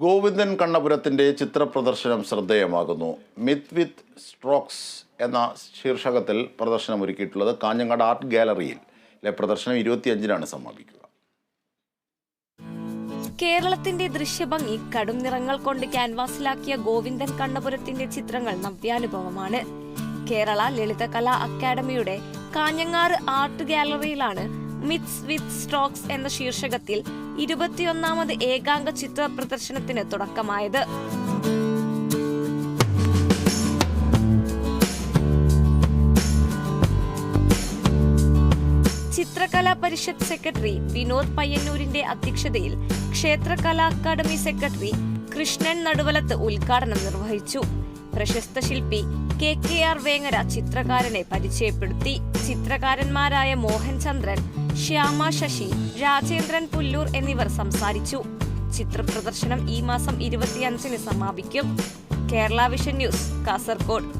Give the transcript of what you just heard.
ഗോവിന്ദൻ കണ്ണപുരത്തിന്റെ ചിത്രപ്രദർശനം ശ്രദ്ധേയമാകുന്നു. മിത്ത് വിത്ത് സ്ട്രോക്സ് എന്ന ശീർഷകത്തിൽ പ്രദർശനം ഒരുക്കിയിട്ടുള്ളത് കാഞ്ഞങ്ങാട് ആർട്ട് ഗാലറിയിൽ. ലെ പ്രദർശനം ഇരുപത്തിയഞ്ചിനാണ് സമാപിക്കുക. കേരളത്തിന്റെ ദൃശ്യഭംഗി കടും നിറങ്ങൾ കൊണ്ട് ക്യാൻവാസിലാക്കിയ ഗോവിന്ദൻ കണ്ണപുരത്തിന്റെ ചിത്രങ്ങൾ നവ്യാനുഭവമാണ്. കേരള ലളിതകലാ അക്കാദമിയുടെ കാഞ്ഞങ്ങാട് ആർട്ട് ഗാലറിയിലാണ് മിത്സ് വിത്ത് സ്ട്രോക്സ് എന്ന ശീർഷകത്തിൽ ഇരുപത്തിയൊന്നാമത് ഏകാംഗ ചിത്ര പ്രദർശനത്തിന് തുടക്കമായത്. ചിത്രകലാ പരിഷത്ത് സെക്രട്ടറി വിനോദ് പയ്യന്നൂരിന്റെ അധ്യക്ഷതയിൽ ക്ഷേത്ര കലാ അക്കാദമി സെക്രട്ടറി കൃഷ്ണൻ നടുവലത്ത് ഉദ്ഘാടനം നിർവഹിച്ചു. പ്രശസ്ത ശില്പി കെ കെ ആർ വേങ്ങര ചിത്രകാരനെ പരിചയപ്പെടുത്തി. ചിത്രകാരന്മാരായ മോഹൻ ചന്ദ്രൻ ശ്യാമ ശശി രാജേന്ദ്രൻ പുല്ലൂർ എന്നിവർ സംസാരിച്ചു. ചിത്ര പ്രദർശനം ഈ മാസം ഇരുപത്തിയഞ്ചിന് സമാപിക്കും. Kerala vision news Kasaragod.